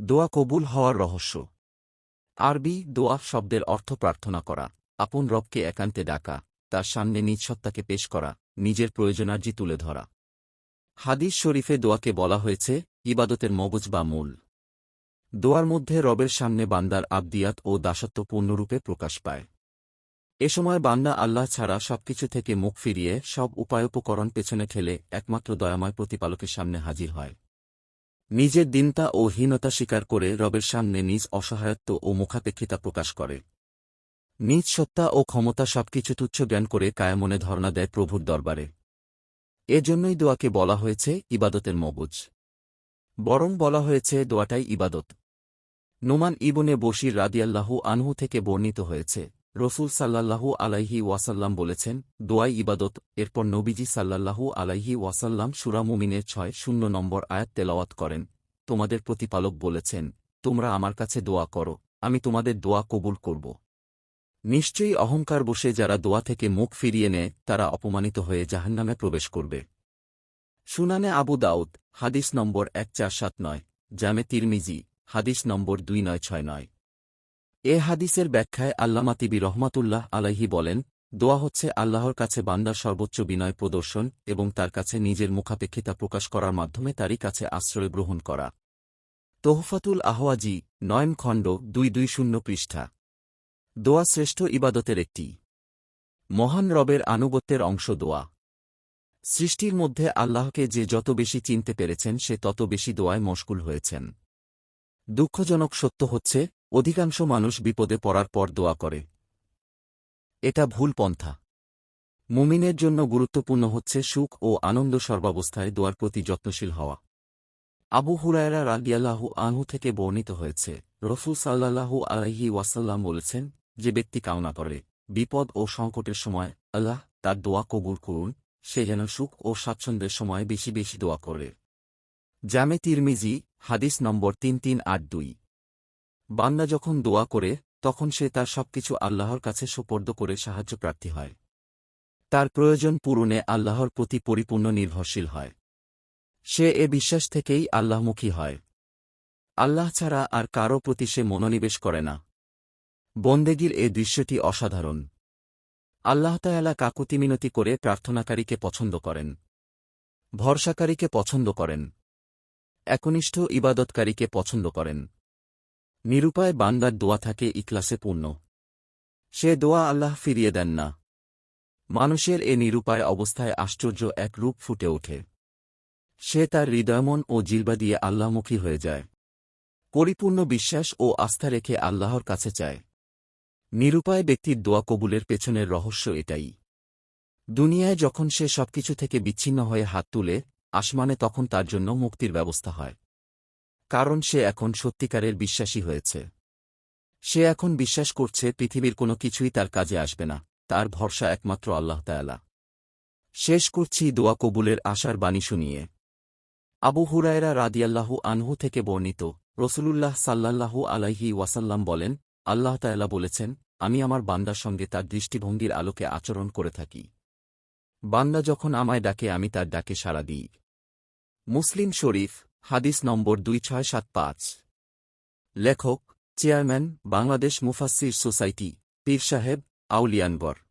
দোয়া কবুল হওয়ার রহস্য। আরবি দোয়া শব্দের অর্থ প্রার্থনা করা, আপন রবকে একান্তে ডাকা, তার সামনে নিজ সত্তাকে পেশ করা, নিজের প্রয়োজনার্জি তুলে ধরা। হাদিস শরীফে দোয়াকে বলা হয়েছে, ইবাদতের মগজ বা মূল। দোয়ার মধ্যে রবের সামনে বান্দার আবদিয়াত ও দাসত্ব পূর্ণরূপে প্রকাশ পায়। এ সময় বান্দা আল্লাহ ছাড়া সবকিছু থেকে মুখ ফিরিয়ে সব উপায়োপকরণ পেছনে ঠেলে একমাত্র দয়াময় প্রতিপালকের সামনে হাজির হয়। নিজের দিনতা ও হীনতা স্বীকার করে রবের সামনে নিজ অসহায়ত্ব ও মুখাপেক্ষিতা প্রকাশ করে। নিজ সত্তা ও ক্ষমতা সবকিছু তুচ্ছ জ্ঞান করে কায়ামনে ধর্ণা দেয় প্রভুর দরবারে। এজন্যই দোয়াকে বলা হয়েছে ইবাদতের মগজ। বরং বলা হয়েছে দোয়াটাই ইবাদত। নোমান ইবনে বশির রাদিয়াল্লাহু আনহু থেকে বর্ণিত হয়েছে। রসুল সাল্লাল্লাহু আলাইহি ওয়াসাল্লাম বলেছেন, দোয়াই ইবাদত। এরপর নবীজি সাল্লাল্লাহু আলাইহি ওয়াসাল্লাম সুরা মুমিনের ছয় শূন্য নম্বর আয়াত তেলাওয়াত করেন। তোমাদের প্রতিপালক বলেছেন, তোমরা আমার কাছে দোয়া করো, আমি তোমাদের দোয়া কবুল করব। নিশ্চয়ই অহংকার বসে যারা দোয়া থেকে মুখ ফিরিয়ে নেয়, তারা অপমানিত হয়ে জাহান্নামে প্রবেশ করবে। সুনানে আবু দাউদ, হাদিস নম্বর এক চার সাত নয়, জামে তিরমিজি, হাদিস নম্বর দুই নয় ছয় নয়। এ হাদিসের ব্যাখ্যায় আল্লামাতিবি রহমাতুল্লাহ আলাইহি বলেন, দোয়া হচ্ছে আল্লাহর কাছে বান্দার সর্বোচ্চ বিনয় প্রদর্শন এবং তার কাছে নিজের মুখাপেক্ষিতা প্রকাশ করার মাধ্যমে তারই কাছে আশ্রয় গ্রহণ করা। তোহফাতুল আহওয়াজি, নয়ন খণ্ড, দুই দুই শূন্য পৃষ্ঠা। দোয়া শ্রেষ্ঠ ইবাদতের একটি। মহান রবের আনুগত্যের অংশ দোয়া। সৃষ্টির মধ্যে আল্লাহকে যে যত বেশি চিনতে পেরেছেন, সে তত বেশি দোয়ায় মশগুল হয়েছেন। দুঃখজনক সত্য হচ্ছে অধিকাংশ মানুষ বিপদে পড়ার পর দোয়া করে। এটা ভুল পন্থা। মুমিনের জন্য গুরুত্বপূর্ণ হচ্ছে সুখ ও আনন্দ সর্বাবস্থায় দোয়ার প্রতি যত্নশীল হওয়া। আবু হুরায়রা রাগিয়াল্লাহু আনহু থেকে বর্ণিত হয়েছে রফুল সাল্লাল্লাহু আলাইহি ওয়াসাল্লাম বলেছেন, যে ব্যক্তি কামনা করে, বিপদ ও সংকটের সময় আল্লাহ তার দোয়া কবুল করুন, সে যেন সুখ ও স্বাচ্ছন্দ্যের সময় বেশি বেশি দোয়া করে। জামে তিরমিজি, হাদিস নম্বর তিন তিন আট দুই। বান্দা যখন দোয়া করে, তখন সে তার সবকিছু আল্লাহর কাছে সোপর্দ করে সাহায্য প্রার্থী হয়। তার প্রয়োজন পূরণে আল্লাহর প্রতি পরিপূর্ণ নির্ভরশীল হয়। সে এ বিশ্বাস থেকেই আল্লাহমুখী হয়। আল্লাহ ছাড়া আর কারও প্রতি সে মনোনিবেশ করে না। বন্দেগীর এ দৃশ্যটি অসাধারণ। আল্লাহ তায়ালা কাকুতি মিনতি করে প্রার্থনাকারীকে পছন্দ করেন। ভরসাকারীকে পছন্দ করেন। একনিষ্ঠ ইবাদতকারীকে পছন্দ করেন। নিরুপায় বান্দার দোয়া থাকে ইকলাসে পূর্ণ। সে দোয়া আল্লাহ ফিরিয়ে দেন না। মানুষের এ নিরুপায় অবস্থায় আশ্চর্য এক রূপ ফুটে ওঠে। সে তার হৃদয়মন ও জিলবা দিয়ে আল্লাহমুখী হয়ে যায়। পরিপূর্ণ বিশ্বাস ও আস্থা রেখে আল্লাহর কাছে চায়। নিরুপায় ব্যক্তির দোয়া কবুলের পেছনের রহস্য এটাই। দুনিয়ায় যখন সে সবকিছু থেকে বিচ্ছিন্ন হয়ে হাত তুলে, আসমানে তখন তার জন্য মুক্তির ব্যবস্থা হয়। কারণ সে এখন সত্যিকারের বিশ্বাসী হয়েছে। সে এখন বিশ্বাস করছে পৃথিবীর কোনো কিছুই তার কাজে আসবে না, তার ভরসা একমাত্র আল্লাহ তায়ালা শেষ করছি দোয়া কবুলের আশার বাণী শুনিয়ে। আবু হুরায়রা রাদিয়াল্লাহু আনহু থেকে বর্ণিত, রসুলুল্লাহ সাল্লাল্লাহু আলাইহি ওয়াসাল্লাম বলেন, আল্লাহ তায়ালা বলেছেন, আমি আমার বান্দার সঙ্গে তার দৃষ্টিভঙ্গির আলোকে আচরণ করে থাকি। বান্দা যখন আমায় ডাকে, আমি তার ডাকে সাড়া দিই। মুসলিম শরীফ হাদিস নম্বর দুই ছয় সাত পাঁচ। লেখক চেয়ারম্যান বাংলাদেশ মুফাসির সোসাইটি পীর সাহেব আউলিয়ানগড়।